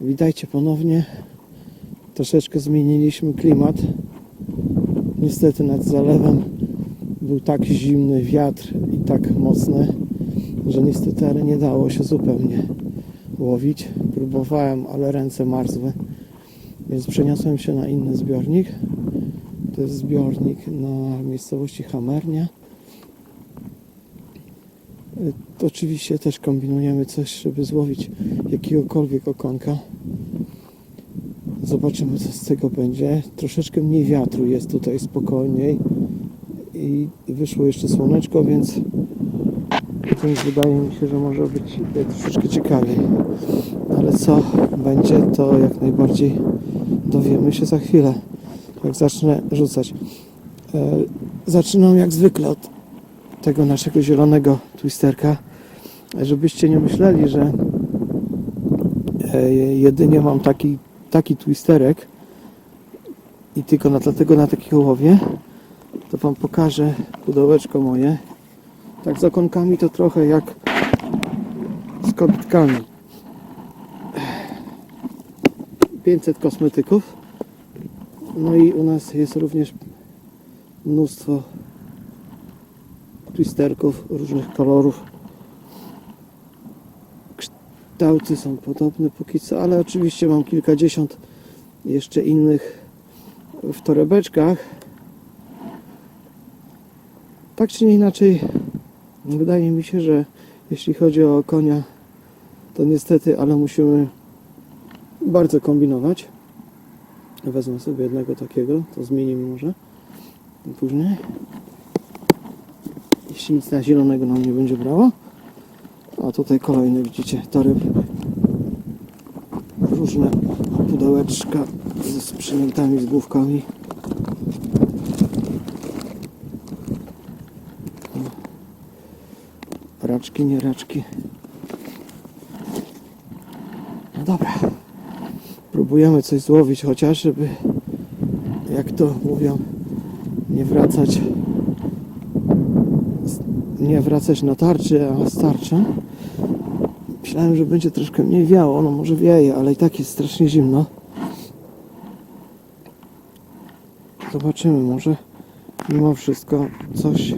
Witajcie ponownie. Troszeczkę zmieniliśmy klimat. Niestety nad zalewem był tak zimny wiatr i tak mocny, że niestety ale nie dało się zupełnie łowić. Próbowałem, ale ręce marzły, więc przeniosłem się na inny zbiornik. To jest zbiornik na miejscowości Hamernia. Y, oczywiście też kombinujemy coś, żeby złowić jakiegokolwiek okonka. Zobaczymy, co z tego będzie. Troszeczkę mniej wiatru jest tutaj spokojniej i wyszło jeszcze słoneczko, więc, więc wydaje mi się, że może być e, troszeczkę ciekawiej. Ale co będzie, to jak najbardziej dowiemy się za chwilę, jak zacznę rzucać. E, Zaczynam jak zwykle od tego naszego zielonego twisterka, żebyście nie myśleli, że e, jedynie mam taki, taki twisterek i tylko na, dlatego na takiego łowię, to Wam pokażę pudełeczko moje. Tak z okonkami to trochę jak z kobitkami. 500 kosmetyków. No i u nas jest również mnóstwo twisterków różnych kolorów. Kształty są podobne póki co, ale oczywiście mam kilkadziesiąt jeszcze innych w torebeczkach. Tak czy nie inaczej, wydaje mi się, że jeśli chodzi o konia, to niestety, ale musimy bardzo kombinować. Wezmę sobie jednego takiego, to zmienimy może później jeśli nic na zielonego nam nie będzie brało. A tutaj kolejne widzicie tory różne pudełeczka z przynętami, z główkami. Raczki, nie raczki. No dobra. Próbujemy coś złowić chociaż, żeby jak to mówią, nie wracać nie wracać na tarczy, a starcze. Myślałem, że będzie troszkę mniej wiało, no może wieje, ale i tak jest strasznie zimno. Zobaczymy, może mimo wszystko coś,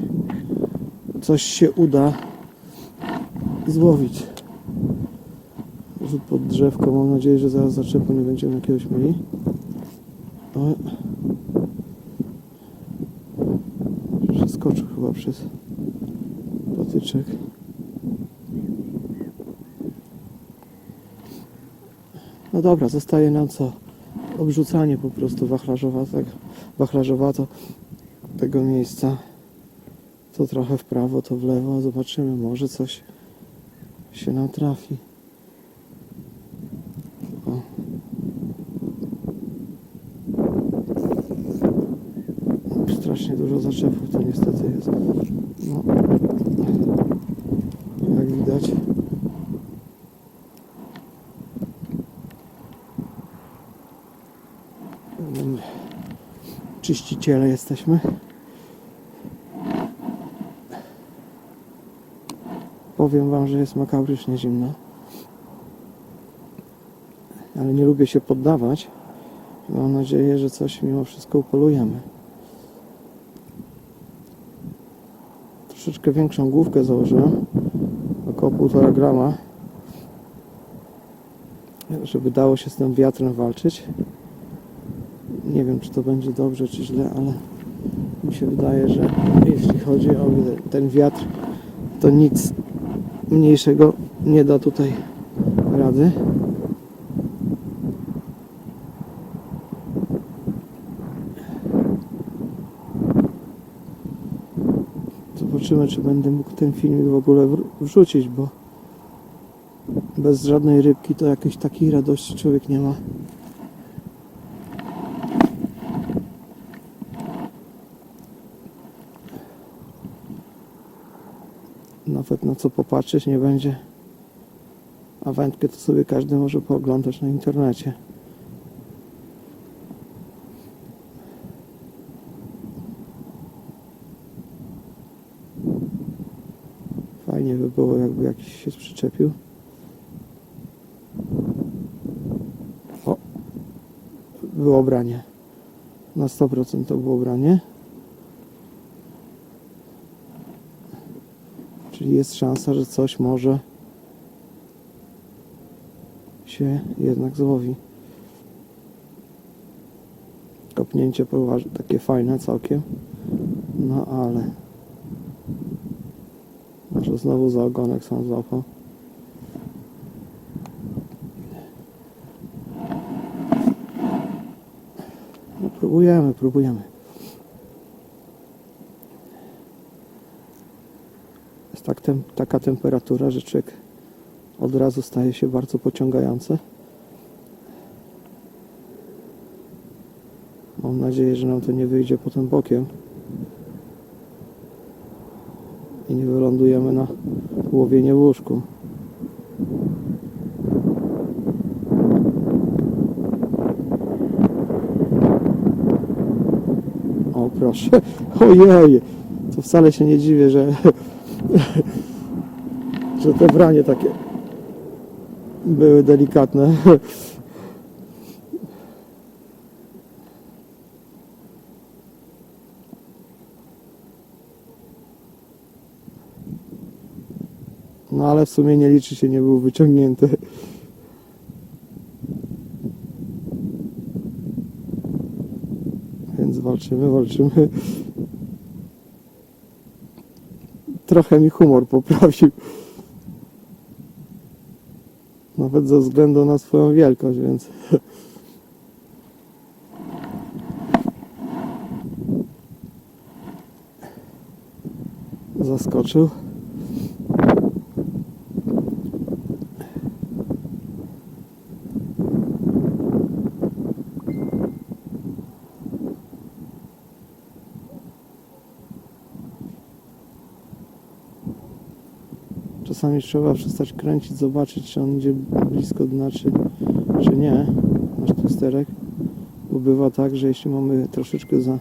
coś się uda złowić. Rzut pod drzewko, mam nadzieję, że zaraz zaczepu nie będziemy jakiegoś mieli. O. Przeskoczył chyba przez No dobra, zostaje nam co? Obrzucanie po prostu wachlarzowatego, wachlarzowato tego miejsca. To trochę w prawo, to w lewo. Zobaczymy, może coś się nam trafi. Strasznie dużo zaczepów to niestety jest. No, jak widać. Czyściciele jesteśmy. Powiem Wam, że jest makabrycznie zimno. Ale nie lubię się poddawać. Mam nadzieję, że coś mimo wszystko upolujemy. Troszeczkę większą główkę założyłem, około 1,5 grama, żeby dało się z tym wiatrem walczyć. Nie wiem, czy to będzie dobrze, czy źle, ale mi się wydaje, że jeśli chodzi o ten wiatr, to nic mniejszego nie da tutaj rady. Zobaczymy, czy będę mógł ten filmik w ogóle wr- wrzucić, bo bez żadnej rybki to jakiejś takiej radości człowiek nie ma. Nawet na co popatrzeć nie będzie. A wędkę to sobie każdy może pooglądać na internecie. Fajnie by było, jakby jakiś się przyczepił. było branie. Na 100% to było branie. Czyli jest szansa, że coś może się jednak złowi. Kopnięcie poważ- takie fajne całkiem. No ale znowu za ogonek sam złapał. No próbujemy, próbujemy. Jest tak tem, taka temperatura, że człowiek od razu staje się bardzo pociągający. Mam nadzieję, że nam to nie wyjdzie potem bokiem i nie wylądujemy na łowienie w łóżku. O proszę, ojej, to wcale się nie dziwię, że, że te branie takie były delikatne. No ale w sumie nie liczy się, nie był wyciągnięty. Więc walczymy, walczymy. Trochę mi humor poprawił. Nawet ze względu na swoją wielkość, więc. Zaskoczył. Czasami trzeba przestać kręcić, zobaczyć, czy on idzie blisko dna, czy, czy nie, nasz twisterek. Bo bywa tak, że jeśli mamy troszeczkę za...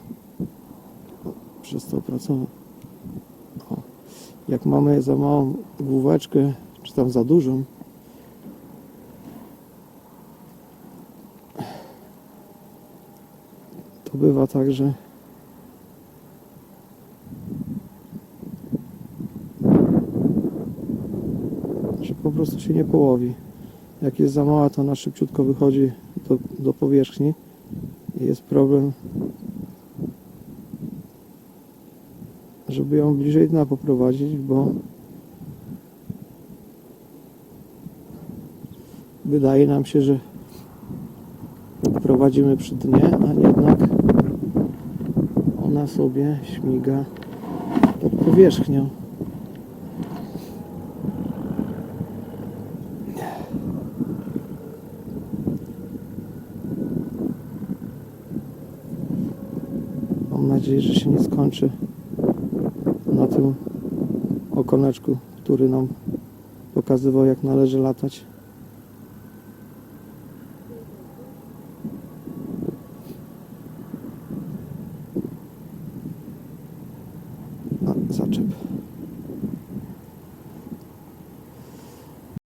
O, przez to pracował. O. Jak mamy za małą główeczkę, czy tam za dużą, to bywa tak, że że po prostu się nie połowi. Jak jest za mała, to ona szybciutko wychodzi do, do powierzchni i jest problem, żeby ją bliżej dna poprowadzić, bo wydaje nam się, że prowadzimy przy dnie, a jednak ona sobie śmiga pod powierzchnią. Mam nadzieję, że się nie skończy na tym okoneczku, który nam pokazywał, jak należy latać.